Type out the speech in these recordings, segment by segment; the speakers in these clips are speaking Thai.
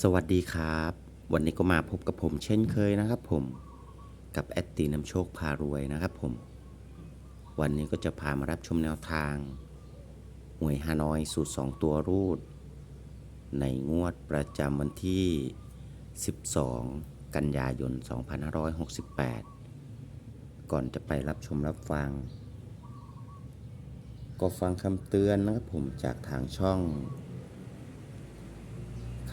สวัสดีครับ วันนี้ก็มาพบกับผมเช่นเคยนะครับผมกับแอดตีน้ำโชคพารวยนะครับผม วันนี้ก็จะพามารับชมแนวทางหวยฮานอยสูตร 2 ตัวรูด ในงวดประจำวันที่ 12 กันยายน 2568 ก่อนจะไปรับชมรับฟัง ก็ฟังคำเตือนนะครับผมจากทางช่อง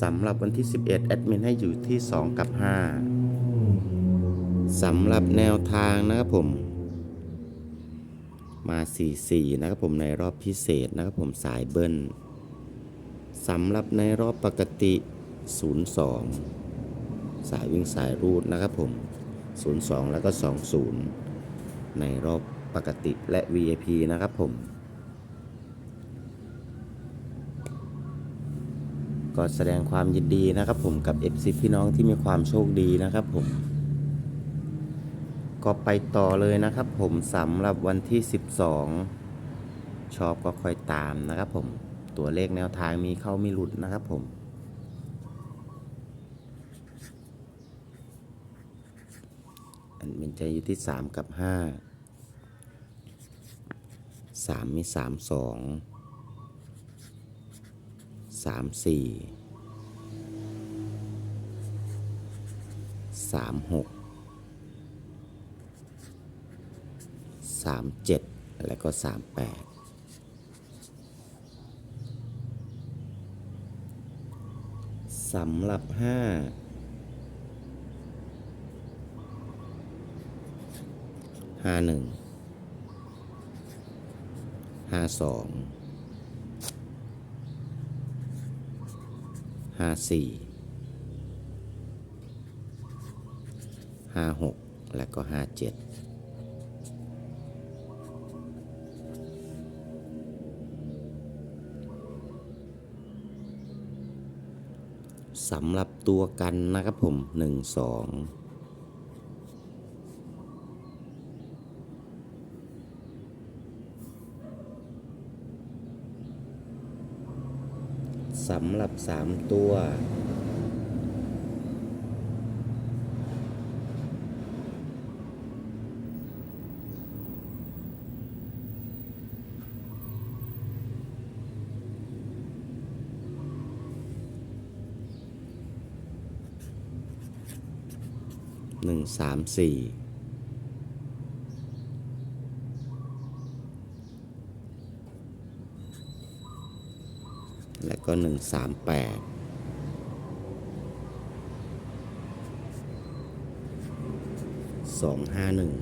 สำหรับวันที่ 11 แอดมินให้อยู่ที่ 2 กับ 5 สำหรับแนวทางนะครับผม มา 44 นะครับผมในรอบพิเศษนะครับผมสายเบิ้ลสำหรับในรอบปกติ 02 สายวิ่งสายรูดนะครับผม 02 แล้วก็ 20 ในรอบปกติและ VIP นะครับผม ก็แสดงความยินดีนะครับผมกับ FC พี่น้องที่มีความโชคดีนะครับผม ก็ไปต่อเลยนะครับผมสำหรับวันที่ 12 ชอบก็คอยตามนะครับผมตัวเลขแนวทางมีเข้ามีหลุดนะครับผมอันเป็นใจอยู่ที่ 3 กับ 5 3 มี 3 2 สามสี่สามหกสามเจ็ดแล้วก็สามแปดสำหรับห้าห้าหนึ่งห้าสอง ห้าสี่ห้าหกและก็ห้าเจ็ดสำหรับตัวกันนะครับผมหนึ่งสอง สำหรับสามตัว หนึ่งสามสี่ และก็หนึ่งสามแปดสองห้าหนึ่ง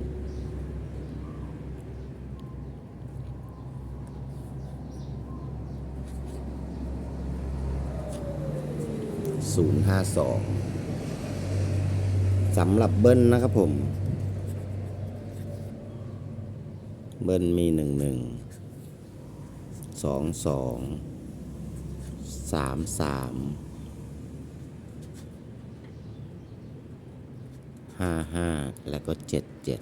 ศูนย์ห้าสองสำหรับเบิ้ลนะครับผม เบิ้ลมีหนึ่งหนึ่งสองสอง สามสามห้าห้าแล้วก็เจ็ดเจ็ด